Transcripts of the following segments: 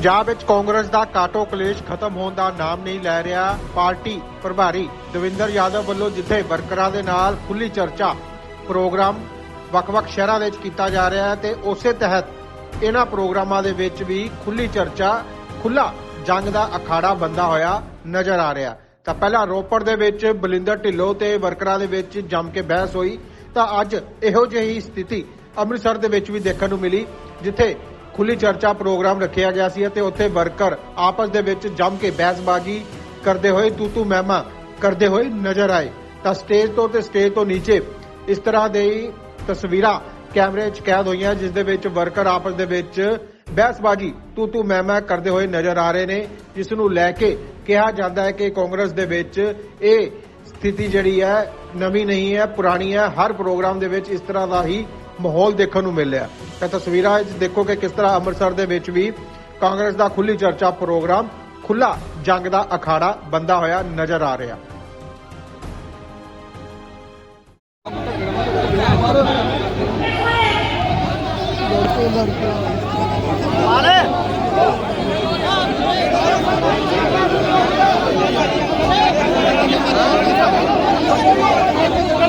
ਪੰਜਾਬ ਵਿੱਚ ਕਾਂਗਰਸ ਦਾ ਕਾਟੋ ਕਲੇਸ਼ ਖਤਮ ਹੋਣ ਦਾ ਨਾਮ ਨਹੀਂ ਲੈ ਰਿਹਾ ਪਾਰਟੀ ਪ੍ਰਭਾਰੀ ਦਵਿੰਦਰ ਯਾਦਵ ਵੱਲੋਂ ਜਿੱਥੇ ਵਰਕਰਾਂ ਦੇ ਨਾਲ ਖੁੱਲੀ ਚਰਚਾ, ਪ੍ਰੋਗਰਾਮ ਵੱਖ-ਵੱਖ ਸ਼ਹਿਰਾਂ ਵਿੱਚ ਕੀਤਾ ਜਾ ਰਿਹਾ ਹੈ ਤੇ ਉਸੇ ਤਹਿਤ ਇਹਨਾਂ ਪ੍ਰੋਗਰਾਮਾਂ ਦੇ ਵਿੱਚ ਵੀ ਖੁੱਲੀ ਚਰਚਾ ਖੁੱਲਾ ਜੰਗ ਦਾ ਅਖਾੜਾ ਬੰਦਾ ਹੋਇਆ ਨਜ਼ਰ ਆ ਰਿਹਾ। ਤਾਂ ਪਹਿਲਾਂ ਰੋਪੜ ਦੇ ਵਿੱਚ ਬਲਿੰਦਰ ਢਿੱਲੋਂ ਤੇ ਵਰਕਰਾਂ ਦੇ ਵਿੱਚ ਜੰਮ ਕੇ ਬਹਿਸ ਹੋਈ ਤਾਂ ਅੱਜ ਇਹੋ ਜਿਹੀ ਸਥਿਤੀ ਅੰਮ੍ਰਿਤਸਰ ਦੇ ਵਿੱਚ ਵੀ ਦੇਖਣ ਨੂੰ ਮਿਲੀ, ਜਿੱਥੇ ਖੁੱਲੀ ਚਰਚਾ ਪ੍ਰੋਗਰਾਮ ਰੱਖਿਆ ਗਿਆ ਸੀ ਅਤੇ ਉੱਥੇ ਵਰਕਰ ਆਪਸ ਦੇ ਵਿੱਚ ਜੰਮ ਕੇ ਬਹਿਸਬਾਜ਼ੀ ਕਰਦੇ ਹੋਏ ਤੂ ਮਹਿਮਾ ਕਰਦੇ ਹੋਏ ਨਜ਼ਰ ਆਏ। ਤਾਂ ਸਟੇਜ ਤੋਂ ਤੇ ਸਟੇਜ ਤੋਂ ਨੀਚੇ ਇਸ ਤਰ੍ਹਾਂ ਦੇ ਤਸਵੀਰਾਂ ਕੈਮਰੇ 'ਚ ਕੈਦ ਹੋਈਆਂ, ਜਿਸ ਦੇ ਵਿੱਚ ਵਰਕਰ ਆਪਸ ਦੇ ਵਿੱਚ ਬਹਿਸਬਾਜ਼ੀ ਤੂ ਤੂ ਮਹਿਮਾ ਕਰਦੇ ਹੋਏ ਨਜ਼ਰ ਆ ਰਹੇ ਨੇ, ਜਿਸ ਨੂੰ ਲੈ ਕੇ ਕਿਹਾ ਜਾਂਦਾ ਹੈ ਕਿ ਕਾਂਗਰਸ ਦੇ ਵਿੱਚ ਇਹ ਸਥਿਤੀ ਜਿਹੜੀ ਹੈ, ਨਵੀਂ ਨਹੀਂ ਹੈ, ਪੁਰਾਣੀ ਹੈ। ਹਰ ਪ੍ਰੋਗਰਾਮ ਦੇ ਵਿੱਚ ਇਸ ਤਰ੍ਹਾਂ ਦਾ ਹੀ ਮਾਹੌਲ ਦੇਖਣ ਨੂੰ ਮਿਲਿਆ। ਤਾਂ ਤਸਵੀਰਾਂ ਵਿੱਚ ਦੇਖੋ ਕਿ ਕਿਸ ਤਰ੍ਹਾਂ ਅੰਮ੍ਰਿਤਸਰ ਦੇ ਵਿੱਚ ਵੀ ਕਾਂਗਰਸ ਦਾ ਖੁੱਲੀ ਚਰਚਾ ਪ੍ਰੋਗਰਾਮ ਖੁੱਲਾ ਜੰਗ ਦਾ ਅਖਾੜਾ ਬੰਦਾ ਹੋਇਆ ਨਜ਼ਰ ਆ ਰਿਹਾ।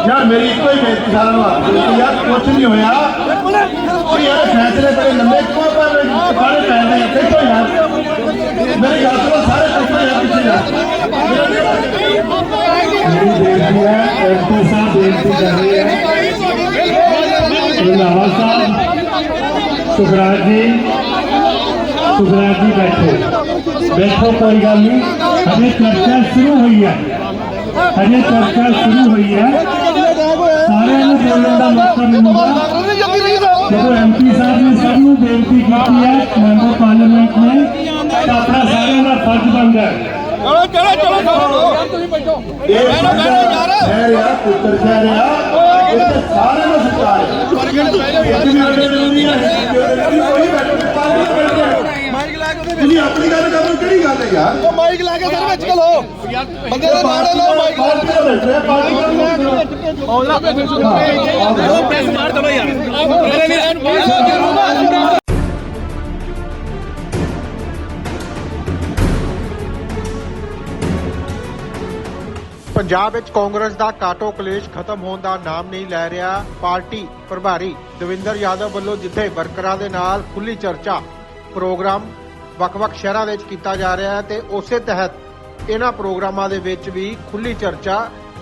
ਯਾਰ ਮੇਰੀ ਇੱਕੋ ਹੀ ਬੇਨਤੀ ਸਾਰਿਆਂ ਨੂੰ ਹੱਥ ਜੋੜ ਕੇ ਯਾਰ ਕੁਝ ਨਹੀਂ ਹੋਇਆ ਕੋਈ ਯਾਰ ਫੈਸਲੇ ਬੜੇ ਲੰਮੇ ਕਿਉਂ ਪਰ ਸਾਰੇ ਪੈਸੇ ਇੱਥੇ ਤੋਂ ਯਾਰ ਮੇਰੀ ਗੱਲ ਸੁਣੋ ਸਾਰੇ ਕੁੱਤੇ ਯਾਰ ਪਿੱਛੇ ਯਾਰ ਮੇਰੀ ਬੇਨਤੀ ਹੈ ਐਮਪੀ ਸਾਹਿਬ ਬੇਨਤੀ ਕਰ ਰਹੇ ਹੈ ਰੰਧਾਵਾ ਸਾਹਿਬ ਸੁਖਰਾਜ ਜੀ ਸੁਖਰਾਜ ਜੀ ਬੈਠੋ ਬੈਠੋ ਕੋਈ ਗੱਲ ਨਹੀਂ ਹਜੇ ਚਰਚਾ ਸ਼ੁਰੂ ਹੋਈ ਹੈ ਹਜੇ ਚਰਚਾ ਸ਼ੁਰੂ ਹੋਈ ਹੈ। ਸਾਰਿਆਂ ਨੂੰ ਬੋਲਣ ਦਾ ਮੌਕਾ ਮਿਲੂਗਾ ਜਦੋਂ ਐਮਪੀ ਸਾਹਿਬ ਨੇ ਸਭ ਨੂੰ ਬੇਨਤੀ ਕੀਤੀ ਹੈ ਮੈਂਬਰ ਪਾਰਲੀਮੈਂਟ ਨੇ ਤਾਂ ਆਪਣਾ ਸਾਰਿਆਂ ਦਾ ਫਰਜ਼ ਬਣਦਾ ਹੈ। ਚਲੋ ਚਲੋ ਚਲੋ ਤੁਸੀਂ ਬੈਠੋ ਇਹ ਸ਼ਹਿਰ ਆ ਪੁੱਤਰ ਸ਼ਹਿਰ ਆ। ਇੱਥੇ ਸਾਰਿਆਂ ਨੂੰ ਸਤਿਕਾਰ ਹੈ। ਅੱਜ ਵੀ ਬੜੇ ਜ਼ਰੂਰੀ ਹੈ ਕੋਈ ਬੈਠੋ ਪਾਣੀ ਬੈਠੇ ਮਾਈਕ ਲਾ ਕੇ ਉਹਦੇ ਤੁਸੀਂ ਆਪਣੀ ਗੱਲ ਕਰੋ ਕਿਹੜੀ ਗੱਲ ਹੈ ਯਾਰ? ਵਿੱਚ ਮਾਈਕ ਲਾ ਕੇ ਸਰ ਵਿੱਚ ਚਲੋ ਬੰਦੇ ਦੇ ਨਾੜੇ ਲਾਓ ਮਾਈਕ ਲਾ ਪਾਰਟੀ ਦਾ ਬੈਠ ਰਿਹਾ ਪਾਰਟੀ ਦਾ ਪ੍ਰੈਸ ਮਾਰ ਦਵਾ ਯਾਰ। ਮੇਰੇ ਵੀਰ ਪੰਜਾਬ ਵਿੱਚ ਕਾਂਗਰਸ ਦਾ ਕਾਟੋ ਕਲੇਸ਼ ਖਤਮ ਹੋਣ ਦਾ ਨਾਮ ਨਹੀਂ ਲੈ ਰਿਹਾ ਪਾਰਟੀ ਪ੍ਰਭਾਰੀ ਦਵਿੰਦਰ ਯਾਦਵ ਵੱਲੋਂ ਜਿੱਥੇ ਵਰਕਰਾਂ ਦੇ ਨਾਲ ਖੁੱਲੀ ਚਰਚਾ ਪ੍ਰੋਗਰਾਮ ਵੱਖ-ਵੱਖ ਸ਼ਹਿਰਾਂ ਵਿੱਚ ਕੀਤਾ ਜਾ ਰਿਹਾ ਹੈ ਤੇ ਉਸੇ ਤਹਿਤ ਇਹਨਾਂ ਪ੍ਰੋਗਰਾਮਾਂ ਦੇ ਵਿੱਚ ਵੀ ਖੁੱਲੀ ਚਰਚਾ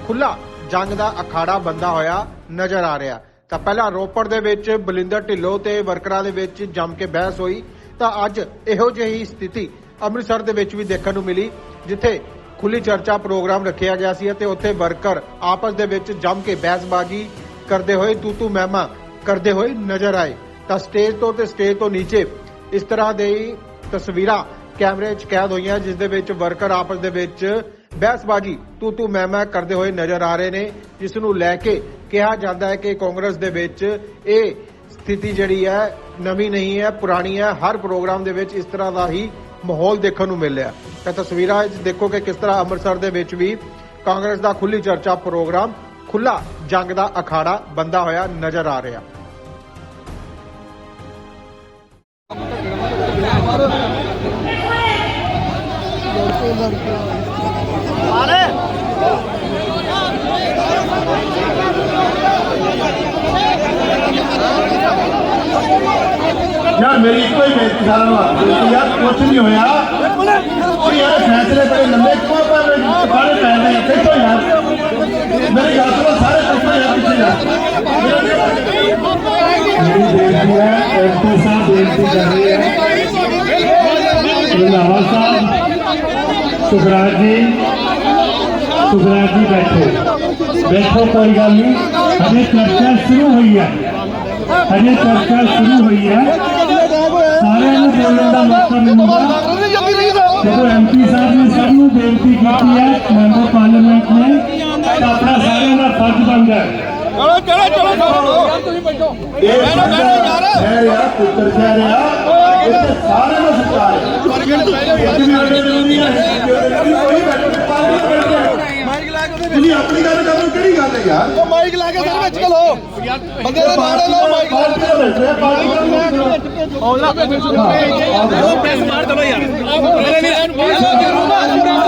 ਖੁੱਲਾ ਜੰਗ ਦਾ ਅਖਾੜਾ ਬੰਦਾ ਹੋਇਆ ਨਜ਼ਰ ਆ ਰਿਹਾ। ਤਾਂ ਪਹਿਲਾਂ ਰੋਪੜ ਦੇ ਵਿੱਚ ਬਲਿੰਦਰ ਢਿੱਲੋਂ ਤੇ ਵਰਕਰਾਂ ਦੇ ਵਿੱਚ ਜੰਮ ਕੇ ਬਹਿਸ ਹੋਈ। ਤਾਂ ਅੱਜ ਇਹੋ ਜਿਹੀ ਸਥਿਤੀ ਅੰਮ੍ਰਿਤਸਰ ਦੇ ਵਿੱਚ ਵੀ ਦੇਖਣ ਨੂੰ ਮਿਲੀ, ਜਿੱਥੇ ਖੁੱਲੀ ਚਰਚਾ ਪ੍ਰੋਗਰਾਮ ਰੱਖਿਆ ਗਿਆ ਸੀ ਅਤੇ ਉੱਥੇ ਵਰਕਰ ਆਪਸ ਦੇ ਵਿੱਚ ਜੰਮ ਕੇ ਬਹਿਸਬਾਜ਼ੀ ਕਰਦੇ ਹੋਏ ਤੂ ਤੂ ਮਹਿਮਾ ਕਰਦੇ ਹੋਏ ਨਜ਼ਰ ਆਏ। ਤਾਂ ਸਟੇਜ ਤੋਂ ਤੇ ਸਟੇਜ ਤੋਂ ਨੀਚੇ ਇਸ ਤਰ੍ਹਾਂ ਦੇ ਤਸਵੀਰਾਂ ਕੈਮਰੇ 'ਚ ਕੈਦ ਹੋਈਆਂ, ਜਿਸ ਦੇ ਵਿੱਚ ਵਰਕਰ ਆਪਸ ਦੇ ਵਿੱਚ ਬਹਿਸਬਾਜ਼ੀ ਤੂ ਤੂ ਮਹਿਮਾ ਕਰਦੇ ਹੋਏ ਨਜ਼ਰ ਆ ਰਹੇ ਨੇ, ਜਿਸ ਨੂੰ ਲੈ ਕੇ ਕਿਹਾ ਜਾਂਦਾ ਹੈ ਕਿ ਕਾਂਗਰਸ ਦੇ ਵਿੱਚ ਇਹ ਸਥਿਤੀ ਜਿਹੜੀ ਹੈ, ਨਵੀਂ ਨਹੀਂ ਹੈ, ਪੁਰਾਣੀ ਹੈ, ਹਰ ਪ੍ਰੋਗਰਾਮ ਦੇ ਵਿੱਚ ਇਸ ਤਰ੍ਹਾਂ ਦਾ ਹੀ ਮਾਹੌਲ ਦੇਖਣ ਨੂੰ ਮਿਲਿਆ ਤਾਂ ਤਸਵੀਰਾਂ ਵਿੱਚ ਦੇਖੋ ਕਿ ਕਿਸ ਤਰ੍ਹਾਂ ਅੰਮ੍ਰਿਤਸਰ ਦੇ ਵਿੱਚ ਵੀ ਕਾਂਗਰਸ ਦਾ ਖੁੱਲੀ ਚਰਚਾ ਪ੍ਰੋਗਰਾਮ ਖੁੱਲਾ ਜੰਗ ਦਾ ਅਖਾੜਾ ਬੰਦਾ ਹੋਇਆ ਨਜ਼ਰ ਆ ਰਿਹਾ। ਯਾਰ ਮੇਰੀ ਇੱਕੋ ਹੀ ਬੇਨਤੀ ਸਾਰਿਆਂ ਨੂੰ ਹੱਥ ਜੋੜ ਕੇ ਯਾਰ ਕੁਝ ਨਹੀਂ ਹੋਇਆ ਕੋਈ ਯਾਰ ਫੈਸਲੇ ਬੜੇ ਲੰਮੇ ਕਿਉਂ ਪਰ ਸਾਰੇ ਪੈਸੇ ਇੱਥੇ ਤੋਂ ਯਾਰ ਮੇਰੀ ਗੱਲ ਸੁਣੋ ਸਾਰੇ ਕੁੱਤੇ ਯਾਰ ਪਿੱਛੇ ਯਾਰ ਮੇਰੀ ਬੇਨਤੀ ਹੈ ਐਮਪੀ ਸਾਹਿਬ ਬੇਨਤੀ ਕਰ ਰਹੇ ਹੈ ਰੰਧਾਵਾ ਸਾਹਿਬ ਸੁਖਰਾਜ ਜੀ ਸੁਖਰਾਜ ਜੀ ਬੈਠੋ ਬੈਠੋ ਕੋਈ ਗੱਲ ਨਹੀਂ ਹਜੇ ਚਰਚਾ ਸ਼ੁਰੂ ਹੋਈ ਹੈ ਹਜੇ ਚਰਚਾ ਸ਼ੁਰੂ ਹੋਈ ਹੈ ਸਾਰਿਆਂ ਨੂੰ ਬੋਲਣ ਦਾ ਮੌਕਾ ਮਿਲੂਗਾ ਜਦੋਂ ਐਮਪੀ ਸਾਹਿਬ ਨੇ ਸਭ ਨੂੰ ਬੇਨਤੀ ਕੀਤੀ ਹੈ ਮੈਂਬਰ ਪਾਰਲੀਮੈਂਟ ਨੇ ਤਾਂ ਆਪਣਾ ਸਾਰਿਆਂ ਦਾ ਫਰਜ਼ ਬਣਦਾ ਹੈ ਚਲੋ ਚਲੋ ਚਲੋ ਤੁਸੀਂ ਬੈਠੋ ਤੁਸੀਂ ਆਪਣੀ ਗੱਲ ਕਰੋ ਕਿਹੜੀ ਗੱਲ ਹੈ ਯਾਰ ਉਹ ਮਾਈਕ ਲਾ ਕੇ ਸਰ ਵਿੱਚ ਲੋ ਬੰਦੇ ਦੇ ਨਾਲ ਲੋ ਮਾਈਕ ਲਾ ਕੇ ਉਹ ਪ੍ਰੈਸ ਮਾਰ ਚਲੋ ਯਾਰ ਆਹ ਨਹੀਂ